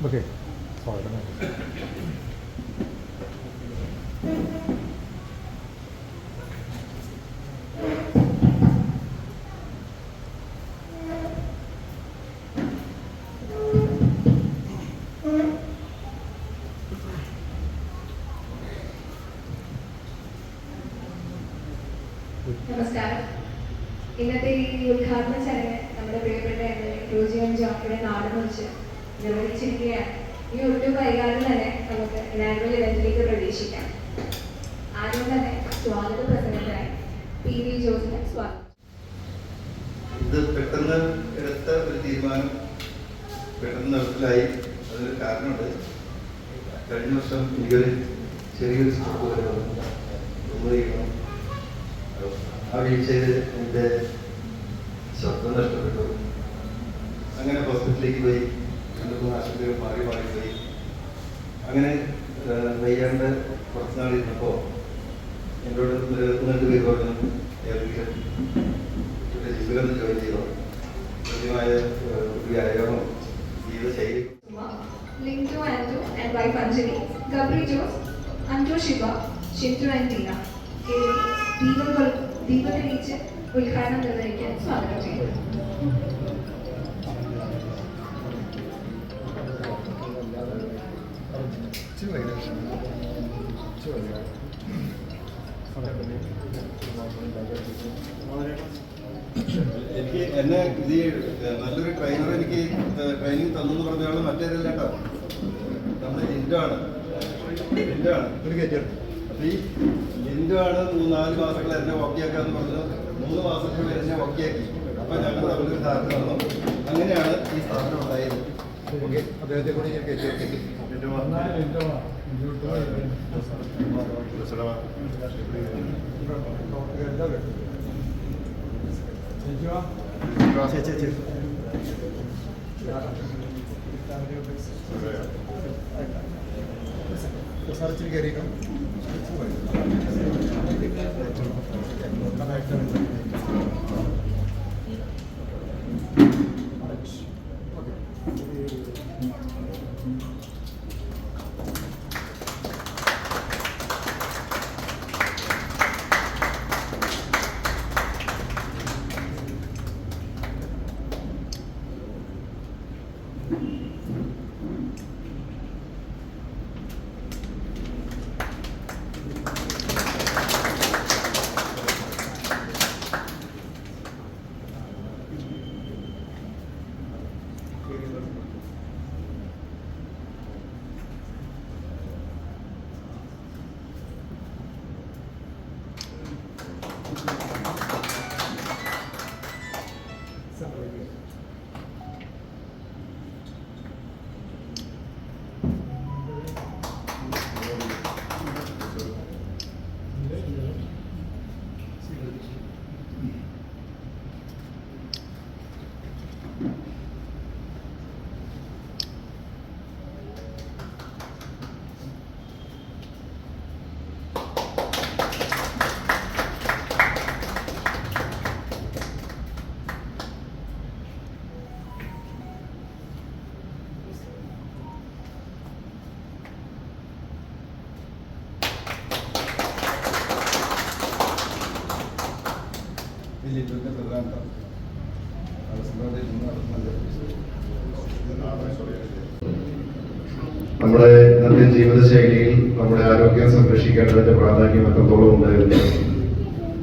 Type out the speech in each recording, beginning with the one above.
Okay സ്വാഗതം നമസ്കാരം ഇന്നത്തെ ഈ ഉദ്ഘാടന നിർവഹിച്ചിരിക്കുകയാണ് ഈ ഒട്ടു തന്നെ നമുക്ക് ഇനാനുവൽ ഇവന്റിലേക്ക് പ്രവേശിക്കാം. ആദ്യം തന്നെ സ്വാഗത പ്രസംഗത്തിനായി പി. ഇത് പെട്ടെന്ന് എടുത്ത ഒരു തീരുമാനം പെട്ടെന്ന് നടപ്പിലായി. അതൊരു കാരണമുണ്ട്. കഴിഞ്ഞ വർഷം എനിക്കൊരു ചെറിയൊരു സ്ട്രോക്ക് വരെ വന്നു. റിമൂവ് ചെയ്യണം ആ വീഴ്ചയിൽ എന്റെ ശബ്ദം നഷ്ടപ്പെട്ടു. അങ്ങനെ ഹോസ്പിറ്റലിലേക്ക് പോയി. മൂന്ന് ആശുപത്രികൾ മാറി മാറി പോയി. അങ്ങനെ വൈകാണ്ട് കുറച്ച് നാൾ ഇരുന്നപ്പോൾ എന്നോട് രണ്ട് പേര് പറഞ്ഞു ഏതെങ്കിലും ജീവിതം ജോലി ചെയ്തോ? കൃത്യമായ വ്യായാമം ജീവിതശൈലി ലിങ്കു ആൻഡു ആൻഡ് ദീപങ്ങൾ ദീപ തെളിയിച്ച് ഉദ്ഘാടനം നിർവഹിക്കാൻ സ്വാഗതം ചെയ്യുന്നു. എനിക്ക് എന്നെ ഇത് നല്ലൊരു ട്രെയിനർ എനിക്ക് ട്രെയിനിങ് തന്നെന്ന് പറഞ്ഞാൽ മറ്റേതല്ല കേട്ടോ. നമ്മുടെ ജിൻഡാണ് ആണ്. ഒരു കയറ്റിയെടുത്തു അപ്പൊ ഈ ജിൻഡാണ് മൂന്ന് നാല് മാസങ്ങൾ എന്നെ ഓക്കെയാക്കാന്ന് പറഞ്ഞു മൂന്ന് മാസത്തിനുള്ളിൽ എന്നെ ഓക്കെയാക്കി അപ്പൊ ഞങ്ങൾ തമ്മിലൊരു ധാരണ വന്നു. അങ്ങനെയാണ് ഈ സ്ഥാപനം ഉണ്ടായത്. ഓക്കെ അദ്ദേഹത്തെ കൂടി ഞാൻ കയറ്റിയെടുത്തു സാറിച്ചിരി കയറിയിരിക്കണം ജിൻഡുവിന്റെ പ്രധാനം നമ്മുടെ ഇന്നത്തെ ജീവിതശൈലിയിൽ നമ്മുടെ ആരോഗ്യം സംരക്ഷിക്കേണ്ടതിന്റെ പ്രാധാന്യം എത്രത്തോളം ഉണ്ടായിരുന്നു?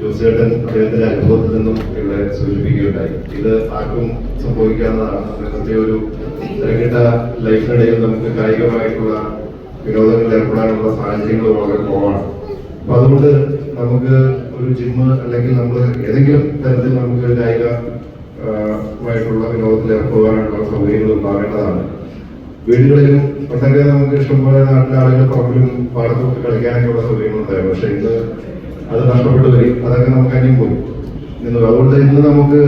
ജോസേട്ടൻ അദ്ദേഹത്തിന്റെ അനുഭവത്തിൽ നിന്നും ഇവിടെ സൂചിപ്പിക്കുകയുണ്ടായി. ഇത് ആർക്കും സംഭവിക്കാവുന്നതാണ്. ഇന്നത്തെ ഒരു തിരക്കിട്ട ലൈഫിനിടയിൽ നമുക്ക് കായികമായിട്ടുള്ള വിനോദങ്ങളിൽ ഏർപ്പെടാനുള്ള സാഹചര്യങ്ങൾ വളരെ കുറവാണ്. അപ്പൊ അതുകൊണ്ട് നമുക്ക് ഒരു ജിമ്മ് അല്ലെങ്കിൽ നമ്മൾ ഏതെങ്കിലും തരത്തിൽ നമുക്ക് കായിക ആ, മായിട്ടുള്ള വിനോദത്തിൽ ഏർപ്പെടാനുള്ള സൗകര്യങ്ങൾ ഉണ്ടാകേണ്ടതാണ്. വീടുകളിലും പണ്ടൊക്കെ നമുക്ക് ഇഷ്ടംപോലെ നാട്ടിലെ ആളുകൾ പറമ്പിലും പാടത്തൊക്കെ കളിക്കാനൊക്കെയുള്ള സൗകര്യങ്ങളുണ്ടായിരുന്നു പക്ഷെ ഇന്ന് അത് നഷ്ടപ്പെട്ടു വരും അതൊക്കെ നമുക്ക് അന്യം പോയി. ഇന്ന് അതുകൊണ്ട് ഇന്ന് നമുക്ക്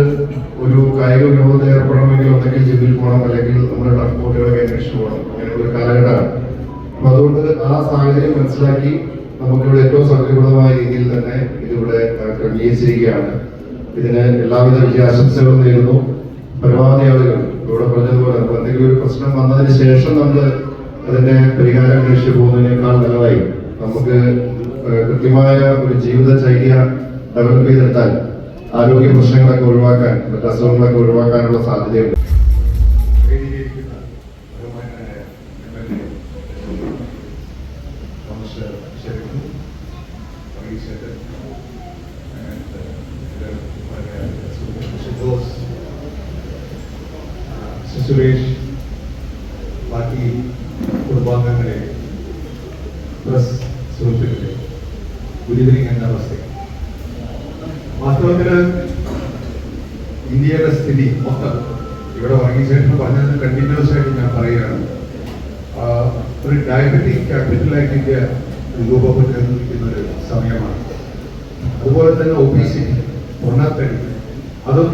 ഒരു കായിക വിനോദത്തിൽ ഏർപ്പെടണമെങ്കിൽ ഒന്നെങ്കിൽ ജിമ്മിൽ പോകണം അല്ലെങ്കിൽ നമ്മുടെ ടഫ് ബോട്ടുകളൊക്കെ അന്വേഷിച്ച് പോകണം അങ്ങനെയുള്ള കാലഘട്ടമാണ്. അപ്പൊ അതുകൊണ്ട് ആ സാഹചര്യം മനസ്സിലാക്കി നമുക്കിവിടെ ഏറ്റവും സൗകര്യപ്രദമായ രീതിയിൽ തന്നെ ഇതിവിടെ ക്രമീകരിച്ചിരിക്കുകയാണ്. ഇതിന് എല്ലാവിധ വിജയാശംസകളും നേരുന്നു. പരമാവധി ആളുകൾ ഇവിടെ പറഞ്ഞതുപോലെ എന്തെങ്കിലും ഒരു പ്രശ്നം വന്നതിന് ശേഷം നമ്മൾ അതിന്റെ പരിഹാരം അന്വേഷിച്ചു പോകുന്നതിനേക്കാൾ നല്ലതായി. നമുക്ക് കൃത്യമായ ഒരു ജീവിതചര്യ ഡെവലപ്പ് ചെയ്തെടുത്താൽ ആരോഗ്യ പ്രശ്നങ്ങളൊക്കെ ഒഴിവാക്കാൻ മറ്റു അസുഖങ്ങളൊക്കെ ഒഴിവാക്കാനുള്ള സാധ്യതയുണ്ട്. സുരേഷ് ബാക്കി കുടുംബാംഗങ്ങളെ പ്രസ് സുഹൃത്തുക്കളെ ഗുഡ് എന്ന അവസ്ഥ. വാസ്തവത്തിൽ ഇന്ത്യയുടെ സ്ഥിതി മൊത്തം ഇവിടെ വർഗീസേഷൻ പറഞ്ഞത് കണ്ടിന്യൂസ് ആയിട്ട് ഞാൻ പറയുകയാണ്. ഒരു ഡയബറ്റിക് ക്യാപിറ്റലായിട്ട് ഇന്ത്യ രൂപപ്പെട്ടിരിക്കുന്ന ഒരു സമയമാണ്. അതുപോലെ തന്നെ ഒബീസിറ്റി പൊണ്ണത്തടി അതും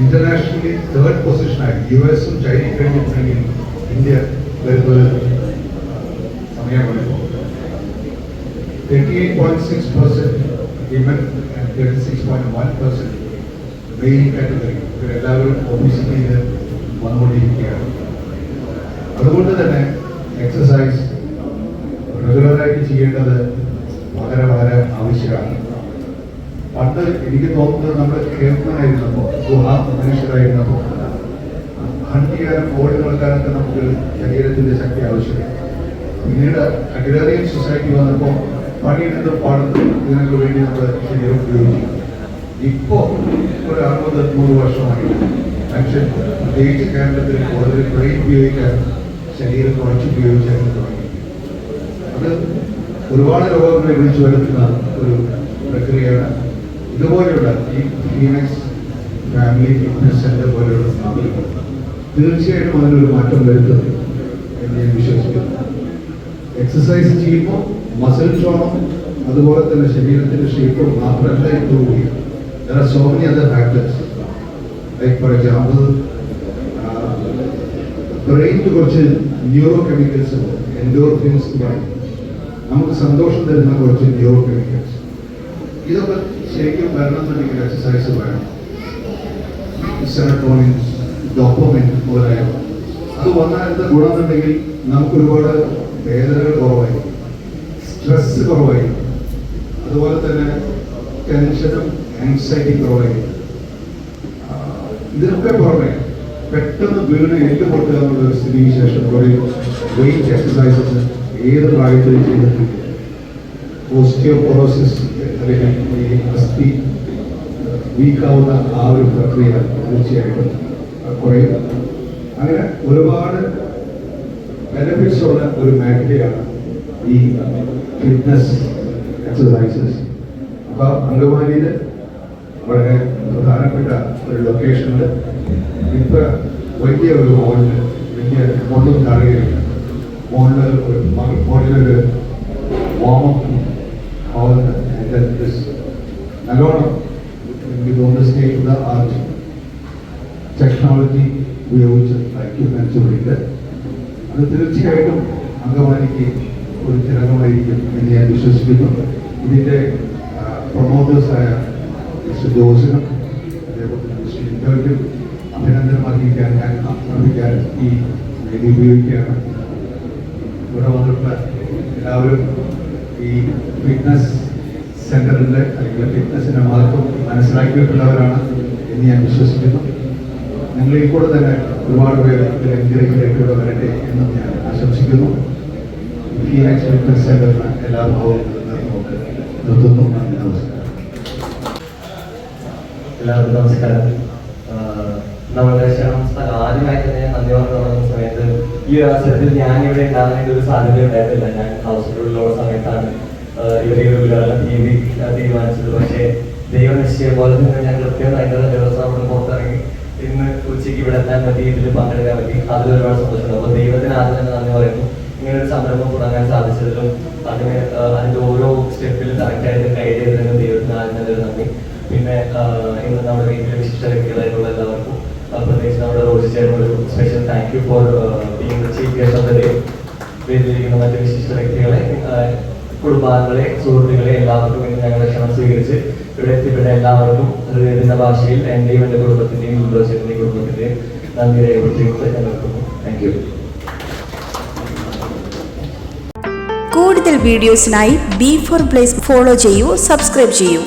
ഇന്റർനാഷണലി തേർഡ് പൊസിഷനായി യു എസും ചൈനയും കഴിഞ്ഞിട്ടുണ്ടെങ്കിൽ ഇന്ത്യ വരുന്നത് സമയമാണ് ഇപ്പോൾ 38.6% women and 36.1% മെയിൽ കാറ്റഗറി ഇവരെല്ലാവരും ഒബിസിറ്റിയിൽ വന്നുകൊണ്ടിരിക്കുകയാണ്. അതുകൊണ്ട് തന്നെ എക്സസൈസ് റെഗുലറായിട്ട് ചെയ്യേണ്ടത് വളരെ വളരെ ആവശ്യമാണ്. പണ്ട് എനിക്ക് തോന്നുന്നത് നമ്മൾ കേൾക്കാനായിരുന്നപ്പോൾ ഗുഹ മനുഷ്യരായിരുന്നപ്പോൾ ഹണ്ട് ചെയ്യാനും ഓടി നടക്കാനൊക്കെ നമുക്ക് ശരീരത്തിന്റെ ശക്തി ആവശ്യമാണ് പിന്നീട് അഗ്രേറിയൻ സൊസൈറ്റി വന്നപ്പോൾ പണിയെടുത്ത് പാടുന്നു ഇതിനൊക്കെ വേണ്ടി നമ്മൾ ശരീരം ഉപയോഗിക്കും ഇപ്പോ ഒരു അറുപത് നൂറ് വർഷമായി. മനുഷ്യൻ പ്രത്യേകിച്ച് കേരളത്തിൽ കൂടുതൽ ബ്രെയിൻ ഉപയോഗിക്കാൻ ശരീരം കുറച്ച് ഉപയോഗിക്കാൻ തുടങ്ങി. അത് ഒരുപാട് രോഗങ്ങളെ വിളിച്ചു വരുത്തുന്ന ഒരു പ്രക്രിയയാണ് ഇതുപോലെയുള്ള ഈ ഫീനക്സ് ഫാമിലി ഫിറ്റ്നസ് സെന്റർ പോലെയുള്ള സ്ഥാപനങ്ങൾ തീർച്ചയായിട്ടും അതിനൊരു മാറ്റം വരുത്തും എന്ന് ഞാൻ വിശ്വസിക്കുന്നു. എക്സസൈസ് ചെയ്യുമ്പോൾ മസിൽ ടോണും അതുപോലെ തന്നെ ശരീരത്തിന്റെ ഷേപ്പും മാത്രമല്ല ഇമ്പ്രൂവ് ചെയ്യും there are so many other factors like for example ബ്രെയിനിൽ കുറച്ച് ന്യൂറോ കെമിക്കൽസ് എൻഡോർഫിൻസ് നമുക്ക് സന്തോഷം തരുന്ന കുറച്ച് ന്യൂറോ കെമിക്കൽസ് ഇതൊക്കെ ശരിക്കും വരണമെന്നുണ്ടെങ്കിൽ എക്സസൈസ് വേണം. സെറട്ടോണിൻ ഡോപ്പമിൻ മുതലായവ അത് വന്നാൽ എന്താ ഗുണമെന്നുണ്ടെങ്കിൽ നമുക്ക് ഒരുപാട് വേദനകൾ കുറവായി. സ്ട്രെസ് കുറവായി. അതുപോലെ തന്നെ ടെൻഷനും ആൻസൈറ്റി കുറവായി. ആ, ഇതിനൊക്കെ പുറമെ പെട്ടെന്ന് വീണ് ഏറ്റുപൊട്ടുക പൊട്ടുക എന്നുള്ള ഒരു സ്ഥിതിവിശേഷം കുറേ വെയിറ്റ് എക്സസൈസസ് ഏത് പ്രായത്തിൽ ചെയ്തിട്ടുണ്ട് ഓസ്റ്റിയോപൊറോസിസ് അല്ലെങ്കിൽ ഈ അസ്ഥി വീക്കാവുന്ന ആ ഒരു പ്രക്രിയ തീർച്ചയായിട്ടും കുറയുക അങ്ങനെ ഒരുപാട് ബെനിഫിറ്റ്സ് ഉള്ള ഒരു മേഖലയാണ് ഈ ഫിറ്റ്നസ് എക്സസൈസസ് അപ്പൊ അങ്കമാലിയിൽ വളരെ പ്രധാനപ്പെട്ട ഒരു ലൊക്കേഷനിൽ ഇപ്പൊ വലിയ ഒരു മോളിൽ വലിയ മോളിലും താഴെയില്ല മോളിൽ ഒരു മോളിലൊരു വാമപ്പ് ഹാളിൽ നല്ലോണം എനിക്ക് തോന്നുന്ന സ്റ്റേറ്റ് the art ടെക്നോളജി ഉപയോഗിച്ച് ഉണ്ട് അത് തീർച്ചയായിട്ടും അംഗവാനിക്ക് ഒരു ചിലകമായിരിക്കും എന്ന് ഞാൻ വിശ്വസിക്കുന്നു. ഇതിന്റെ പ്രൊമോട്ടേഴ്സായ മിസ്റ്റർ ജോസിനും അതേപോലെ മിസ്റ്റർ ഇന്റർവ്യൂ അഭിനന്ദനം അറിയിക്കാൻ ഞാൻ അഭ്യർത്ഥിക്കാൻ ഈ വേദി ഉപയോഗിക്കുകയാണ്. ഇവിടെ വന്നിട്ട് എല്ലാവരും ഈ ഫിറ്റ്നസ് സെന്ററിന്റെ അല്ലെങ്കിൽ ഫിറ്റ്നസിന്റെ മഹത്വം മനസ്സിലാക്കിയിട്ടുള്ളവരാണ് എന്ന് ഞാൻ വിശ്വസിക്കുന്നു. നിങ്ങളിൽ കൂടെ തന്നെ ഒരുപാട് പേര് എൻകറേജിലേക്കൂടെ വരട്ടെ എന്നും ഞാൻ ആശംസിക്കുന്നു. ഫിറ്റ്നസ് സെന്ററിന് എല്ലാ ഭാവവും നിർത്തുന്നു. നമസ്കാരം. എല്ലാവർക്കും നമസ്കാരം. നമ്മുടെ ക്ഷണം ആദ്യമായി തന്നെ നന്ദി പറഞ്ഞു ഈ ഒരു അവസരത്തിൽ ഞാൻ ഇവിടെ ഉണ്ടാകുന്നതിന്റെ ഒരു സാധ്യത ഉണ്ടായിരുന്നില്ല ഞാൻ ഹൗസിലുള്ള സമയത്താണ് ഇവരെ ഇവിടെ ഒരു വി തീരുമാനിച്ചത്. പക്ഷേ ദൈവം നിശ്ചയം പോലെ തന്നെ ഞാൻ കൃത്യം അതിന്റെ ദിവസം അവിടെ പുറത്തിറങ്ങി ഇന്ന് ഉച്ചയ്ക്ക് ഇവിടെ എത്താൻ പറ്റി ഇതിൽ പങ്കെടുക്കാൻ പറ്റി. അതിൽ ഒരുപാട് സന്തോഷമുണ്ട്. അപ്പോൾ ദൈവത്തിന് ആദ്യം തന്നെ നന്ദി പറയുന്നു. ഇങ്ങനെ ഒരു സംരംഭം തുടങ്ങാൻ സാധിച്ചതിലും അതിന് അതിന്റെ ഓരോ സ്റ്റെപ്പിലും കറക്റ്റായിട്ട് ഗൈഡ് ചെയ്തതിനും ദൈവത്തിന് ആദ്യം തന്നെ നന്ദി. പിന്നെ ഇന്ന് നമ്മുടെ വീട്ടിലെ വിശിഷ്ട വ്യക്തികളായിട്ടുള്ള എല്ലാവർക്കും special thank you for chief guest മറ്റ് വിശിഷ്ട വ്യക്തികളെ കുടുംബാംഗങ്ങളെ സുഹൃത്തുക്കളെ എല്ലാവർക്കും ഇന്ന് ഞങ്ങളുടെ ക്ഷണം സ്വീകരിച്ച് ഇവിടെ എത്തിപ്പെട്ട എല്ലാവർക്കും ഹൃദയത്തിന്റെ ഭാഷയിൽ എന്റെയും എന്റെ കുടുംബത്തിന്റെയും ഉദ്ദേശത്തിന്റെയും കുടുംബത്തിന്റെയും നന്ദി രേഖപ്പെടുത്തിക്കൊണ്ട് ഞാൻ താങ്ക് യു കൂടുതൽ വീഡിയോസിനായി ബി ഫോർ പ്ലേസ് ഫോളോ ചെയ്യൂ സബ്സ്ക്രൈബ് ചെയ്യൂ.